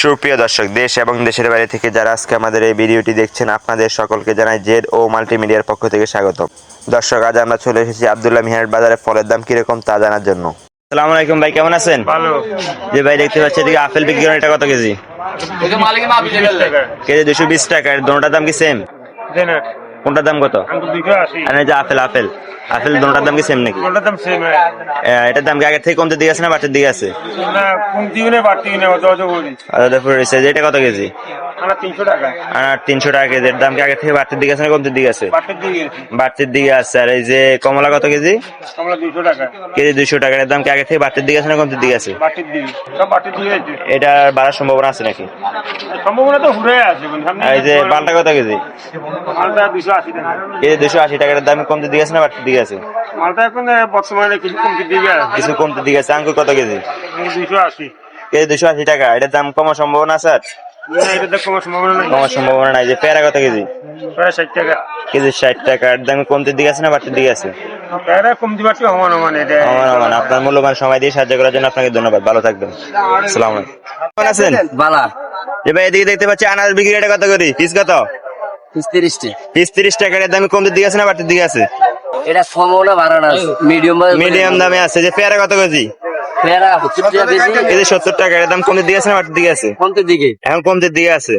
সুপ্রিয় দর্শক দেশ এবং দেশের বাইরে থেকে যারা আজকে আমাদের এই ভিডিওটি দেখছেন আপনাদের সকলকে জানাই জেড ও মাল্টিমিডিয়ার পক্ষ থেকে স্বাগত দর্শক আজ আমরা চলে এসেছি আবদুল্লাহ মিহার বাজারে ফলের দাম কীরকম তা জানার জন্য। সালাম আলাইকুম ভাই কেমন আছেন? ভালো। যে ভাই দেখতে পাচ্ছি এদিকে আপেল বিক্রি এটা কত কেজি? কেজি দুশো বিশ টাকা আর দোনোটার দাম কি সেম দেন কোনটার দাম কত? আর এই যে আপেল আপেল। আপেল দুটার দাম কি সেম নাকি? দাম সেম আহ, এটার দাম কি আগের থেকে কমতে দিয়ে আছে না বাড়তে দিয়ে আছে? না কমতিও বাড়তিও না অত অত বলি। আচ্ছা এটা কত কেজি? তিনশো টাকা। কেজি দাম কি আগের থেকে বাড়তির দিকে আছে না কমতির দিকে আছে? বাড়তির দিকে। আছে। আর এই যে কমলা কত কেজি? আমরা দুইশো টাকা। কেজি দাম কি আগে থেকে বাড়তির দিকে আছে না কমতির দিকে আছে? এটা বাড়ার সম্ভাবনা আছে নাকি? সম্ভাবনা তো ঘুরে আছে কিন্তু সামনে আর এই যে কত কেজি? কেজি দুশো আশি টাকার দাম কমতির দিকে আছে না বাড়তির দিকে আছে? মালটা এখন বর্তমানে কিছু কমতি দিয়ে আছে। কিছু কমতির দিকে আছে। আঙ্কুর কত কেজি? আশি। কেজি দুশো আশি টাকা। এটার দাম কমার সম্ভাবনা আছে কমার সম্ভাবনা নেই। যে পেয়ারা কত কেজি? প্রায় ষাট টাকা। কেজি ষাট টাকা দাম কমতির দিকে আছে না বাড়তির দিকে আছে? কমতি সমান সমান এটা আপনার মূল্যবান সময় দিয়ে সাহায্য করার জন্য আপনাকে ধন্যবাদ ভালো থাকবেন। সালাম কেমন আছেন? বালা যে এদিকে দেখতে পাচ্ছি আনার বিক্রি রেটে কত করি? পিস কত? পিস তিরিশ টাকার এর দামে কমতির দিকে আছে না বাড়তির দিকে আছে? এটা সম্ভাবনা বাড়ানো মিডিয়াম মিডিয়াম দামে আছে যে পেয়ারা কত কেজি? কেজি সত্তর টাকা এর দাম কমতে দিকে আছে না বাড়তির দিকে আছে? কমতে দিকে এখন কমতে দিকে আছে।